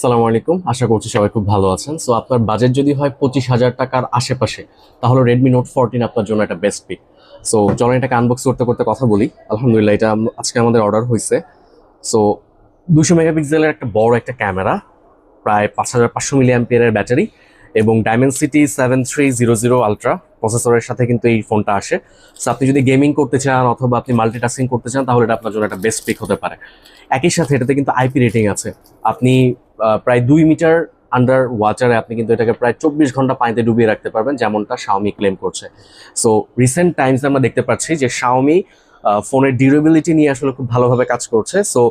সালামু আলাইকুম। আশা করছি সবাই খুব ভালো আছেন। সো আপনার বাজেট যদি হয় পঁচিশ হাজার টাকার আশেপাশে, তাহলে রেডমি নোট ফোরটিন আপনার জন্য একটা বেস্ট পিক সো চলেন এটাকে আনবক্স করতে করতে কথা বলি। আলহামদুলিল্লাহ, এটা আজকে আমাদের অর্ডার হয়েছে সো দুশো মেগাপিক্সেলের একটা বড় একটা ক্যামেরা, প্রায় পাঁচ হাজার পাঁচশো মিলি অ্যাম্পিয়ারের ব্যাটারি এবং Dimensity seven three zero zero ultra প্রসেসরের সাথে কিন্তু এই ফোনটা আসে। সো আপনি যদি গেমিং করতে চান অথবা আপনি মাল্টিটাস্কিং করতে চান, তাহলে এটা আপনার জন্য একটা বেস্ট পিক হতে পারে। একই সাথে এটাতে কিন্তু আইপি রেটিং আছে। আপনি প্রায় দুই মিটার আন্ডার ওয়াটারে আপনি কিন্তু এটাকে প্রায় চব্বিশ ঘণ্টা পানিতে ডুবিয়ে রাখতে পারবেন, যেমনটা শাওমি ক্লেম করছে। সো রিসেন্ট টাইমস আমরা দেখতে পাচ্ছি যে শাওমি ফোনের ডিউরেবিলিটি নিয়ে আসলে খুব ভালোভাবে কাজ করছে। সো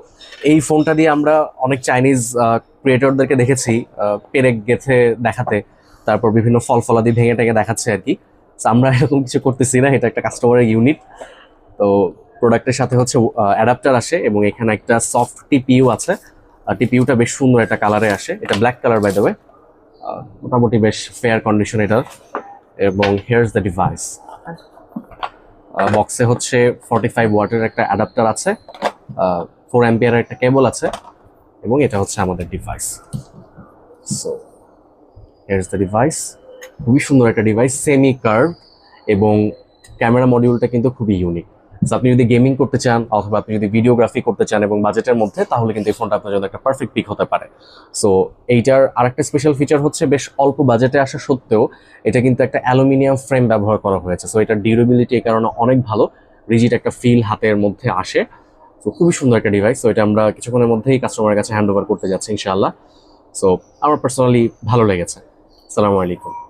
এই ফোনটা দিয়ে আমরা অনেক চাইনিজ ক্রিয়েটরদেরকে দেখেছি পেরেক গেথে দেখাতে, তারপর বিভিন্ন ফল ফলাদি ভেঙে টেঙে দেখাচ্ছে আর কি। আমরা এরকম কিছু করতেছি না, এটা একটা কাস্টমারের ইউনিট তো প্রোডাক্টের সাথে হচ্ছে অ্যাডাপ্টার আসে এবং এখানে একটা সফট টিপিইউ আছে। টিপিইউটা বেশ সুন্দর একটা কালারে আসে। এটা ব্ল্যাক কালার বাই ওয়ে মোটামুটি বেশ ফেয়ার কন্ডিশন এটার। এবং হিয়ার্স দ্য ডিভাইস বক্সে হচ্ছে ফর্টি ফাইভ ওয়াটের একটা অ্যাডাপ্টার আছে। ফোর অ্যাম্পিয়ারের একটা কেবল আছে। এবং এটা হচ্ছে আমাদের device so here's the device খুবই সুন্দর একটা ডিভাইস সেমি কার্ভ এবং ক্যামেরা মডিউলটা কিন্তু খুবই ইউনিক আপনি যদি গেমিং করতে চান অথবা আপনি যদি ভিডিওগ্রাফি করতে চান এবং বাজেটের মধ্যে, তাহলে কিন্তু এই ফোনটা আপনার জন্য একটা পারফেক্ট পিক হতে পারে। সো এইটার আরেকটা স্পেশাল ফিচার হচ্ছে বেশ অল্প বাজেটে আসা সত্ত্বেও, এটা কিন্তু একটা অ্যালুমিনিয়াম ফ্রেম ব্যবহার করা হয়েছে। সো এটার ডিউরেবিলিটি এই কারণে অনেক ভালো রিজিট একটা ফিল হাতের মধ্যে আসে। সো খুবই সুন্দর একটা ডিভাইস সো এটা আমরা কিছুক্ষণের মধ্যেই কাস্টমারের কাছে হ্যান্ড ওভার করতে যাচ্ছি, ইনশাআল্লাহ। সো আমার পার্সোনালি ভালো লেগেছে। আসসালামু আলাইকুম।